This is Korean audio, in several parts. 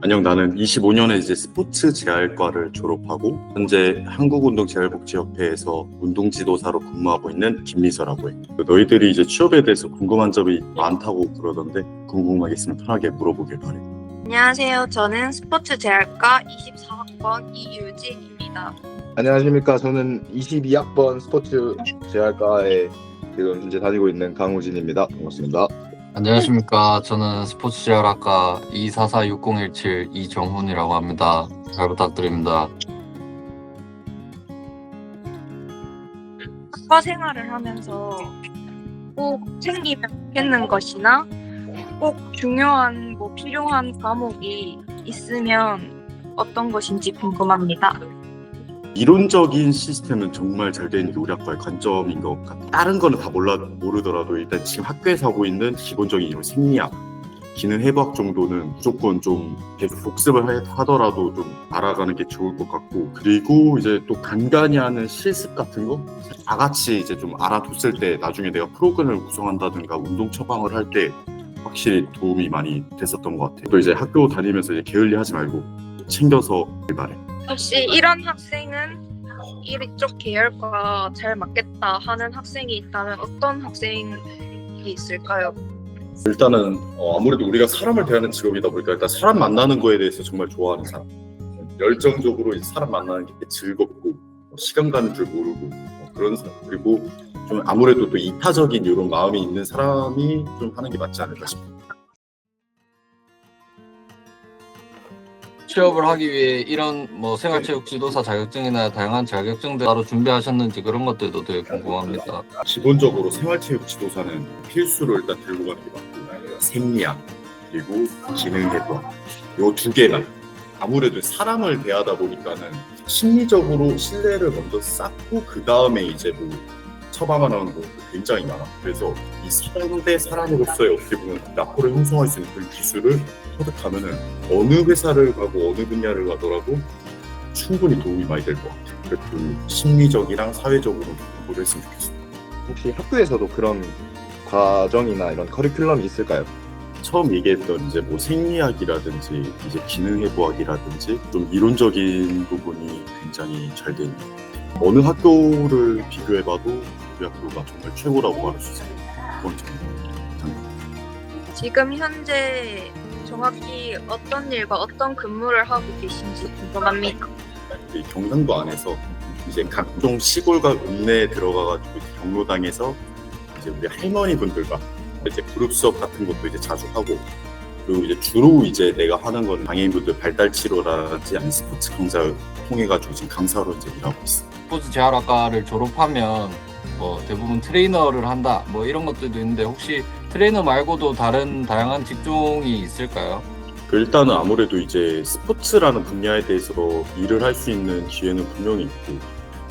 안녕 나는 25년에 이제 스포츠 재활과를 졸업하고 현재 한국운동재활복지협회에서 운동지도사로 근무하고 있는 김미서라고 해. 너희들이 이제 취업에 대해서 궁금한 점이 많다고 그러던데 궁금하게 있으면 편하게 물어보길 바래. 안녕하세요. 저는 스포츠 재활과 24학번 이유진입니다. 안녕하십니까. 저는 22학번 스포츠 재활과에 지금 현재 다니고 있는 강우진입니다. 반갑습니다. 안녕하십니까. 저는 스포츠 재활학과 2446017 이정훈이라고 합니다. 잘 부탁드립니다. 학과 생활을 하면서 꼭 챙기면 좋겠는 것이나 꼭 중요한 뭐 필요한 과목이 있으면 어떤 것인지 궁금합니다. 이론적인 시스템은 정말 잘된게 우리 학과의 관점인 것 같아. 다른 거는 다 몰라 모르더라도 일단 지금 학교에서 하고 있는 기본적인 이런 생리학, 기능 해부학 정도는 무조건 좀 계속 복습을 하- 하더라도 좀 알아가는 게 좋을 것 같고 그리고 이제 또 간간히 하는 실습 같은 거 다 같이 이제 좀 알아뒀을 때 나중에 내가 프로그램을 구성한다든가 운동 처방을 할 때 확실히 도움이 많이 됐었던 것 같아. 또 이제 학교 다니면서 이제 게을리하지 말고 챙겨서 말해. 혹시 이런 학생은 이쪽 계열과 잘 맞겠다 하는 학생이 있다면 어떤 학생이 있을까요? 일단은 어, 아무래도 우리가 사람을 대하는 직업이다 보니까 일단 사람 만나는 거에 대해서 정말 좋아하는 사람 열정적으로 사람 만나는 게 즐겁고 어, 시간 가는 줄 모르고 어, 그런 사람 그리고 좀 아무래도 또 이타적인 이런 마음이 있는 사람이 좀 하는 게 맞지 않을까 싶어요. 취업을 하기 위해 이런 뭐 생활체육 지도사 자격증이나 다양한 자격증들 따로 준비하셨는지 그런 것들도 되게 궁금합니다. 기본적으로 생활체육 지도사는 필수로 일단 들고 가는 게 맞고 생리학 그리고 기능해부학 요두 개가 아무래도 사람을 대하다 보니까는 심리적으로 신뢰를 먼저 쌓고 그 다음에 이제 뭐 처방을 하는 거 굉장히 많아. 그래서 이 사람 대 사람으로서의 어떻게 보면 라포를 형성할 수 있는 그 기술을 터득하면은 어느 회사를 가고 어느 분야를 가더라도 충분히 도움이 많이 될 것 같아. 그래서 그 심리적이랑 사회적으로 공부를 했으면 좋겠어. 혹시 학교에서도 그런 과정이나 이런 커리큘럼이 있을까요? 처음 얘기했던 이제 뭐 생리학이라든지 이제 기능해부학이라든지 좀 이론적인 부분이 굉장히 잘것 같아요. 어느 학교를 비교해봐도 우리 학교가 정말 최고라고 말할 수 있어요. 지금 현재 정확히 어떤 일과 어떤 근무를 하고 계신지 궁금합니다. 이 경상도 안에서 이제 각종 시골과 읍내에 들어가가지고 이제 경로당에서 이제 우리 할머니 분들과 이제 그룹 수업 같은 것도 이제 자주 하고 그리고 이제 주로 이제 내가 하는 건 장애인분들 발달 치료라든지 아니면 스포츠 강사를 통해 가지고 지금 강사로 이제 일하고 있어. 스포츠 재활학과를 졸업하면 뭐 대부분 트레이너를 한다 뭐 이런 것들도 있는데 혹시 트레이너 말고도 다른 다양한 직종이 있을까요? 그 일단은 아무래도 이제 스포츠라는 분야에 대해서 일을 할 수 있는 기회는 분명히 있고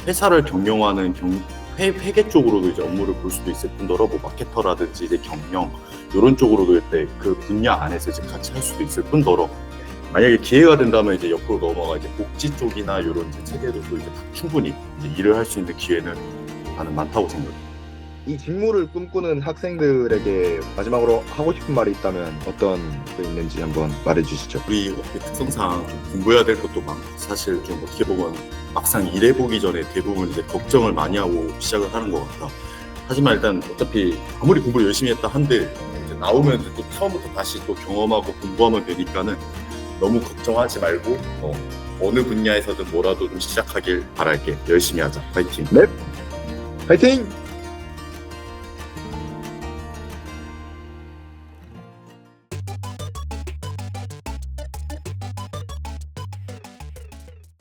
회사를 경영하는 경, 회, 회계 쪽으로도 이제 업무를 볼 수도 있을 뿐더러 뭐 마케터라든지 이제 경영 이런 쪽으로도 이제 그 분야 안에서 이제 같이 할 수도 있을 뿐더러 만약에 기회가 된다면 이제 옆으로 넘어가 이제 복지 쪽이나 이런 이제 체계로도 이제 충분히 이제 일을 할 수 있는 기회는 많다고 생각해. 이 직무를 꿈꾸는 학생들에게 마지막으로 하고 싶은 말이 있다면 어떤 게 있는지 한번 말해주시죠. 우리 특성상 좀 공부해야 될 것도 많고 사실 좀 어떻게 보면 막상 일해보기 전에 대부분 이제 걱정을 많이 하고 시작을 하는 것 같다. 하지만 일단 어차피 아무리 공부를 열심히 했다 한들 이제 나오면 또 처음부터 다시 또 경험하고 공부하면 되니까는 너무 걱정하지 말고 어, 어느 분야에서든 뭐라도 좀 시작하길 바랄게. 열심히 하자. 파이팅. 파이팅!